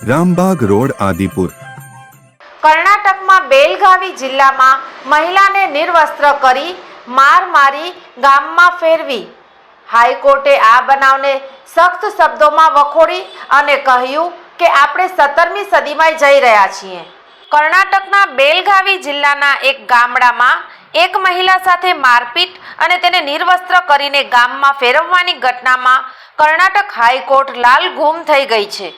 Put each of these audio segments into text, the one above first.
Rambag road, Adipur. કર્ણાટકમાં બેલગાવી જિલ્લામાં મહિલાને નિર્વસ્ત્ર કરી માર મારી ગામમાં ફેરવી. હાઈકોર્ટે આ બનાવને સખ્ત શબ્દોમાં વખોડી અને કહ્યું કે આપણે સત્તરમી સદીમાં જઈ રહ્યા છીએ. કર્ણાટકના બેલગાવી જિલ્લાના એક ગામડામાં એક મહિલા સાથે મારપીટ અને તેને નિર્વસ્ત્ર કરીને ગામમાં ફેરવવાની ઘટનામાં કર્ણાટક હાઈકોર્ટ લાલ ગુમ થઈ ગઈ છે.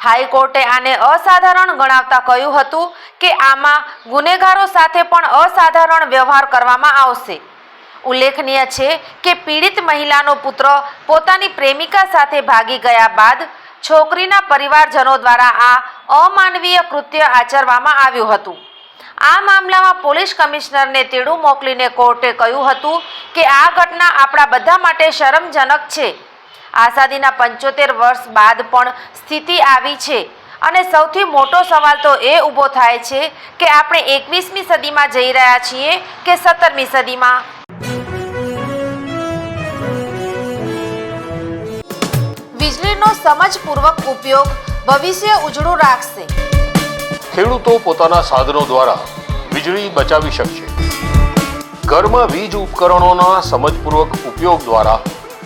હાઈકોર્ટે આને અસાધારણ ગણાવતા કહ્યું હતું કે આમાં ગુનેગારો સાથે પણ અસાધારણ વ્યવહાર કરવામાં આવશે. ઉલ્લેખનીય છે કે પીડિત મહિલાનો પુત્ર પોતાની પ્રેમિકા સાથે ભાગી ગયા બાદ છોકરીના પરિવારજનો દ્વારા આ અમાનવીય કૃત્ય આચરવામાં આવ્યું હતું. આ મામલામાં પોલીસ કમિશનરને તેડું મોકલીને કોર્ટે કહ્યું હતું કે આ ઘટના આપણા બધા માટે શરમજનક છે. આઝાદીના પંચોતેર વર્ષ બાદ પણ સ્થિતિ આવી છે. અને સૌથી મોટો સવાલ તો એ ઊભો થાય છે કે આપણે એકવીસમી સદીમાં જઈ રહ્યા છીએ કે સત્તરમી સદીમાં? વીજળીનો સમજપૂર્વક ઉપયોગ ભવિષ્ય ઉજળું રાખશે. ખેડૂતો પોતાના સાધનો દ્વારા વીજળી બચાવી શકશે. ઘરમાં વીજ ઉપકરણોના સમજપૂર્વક ઉપયોગ દ્વારા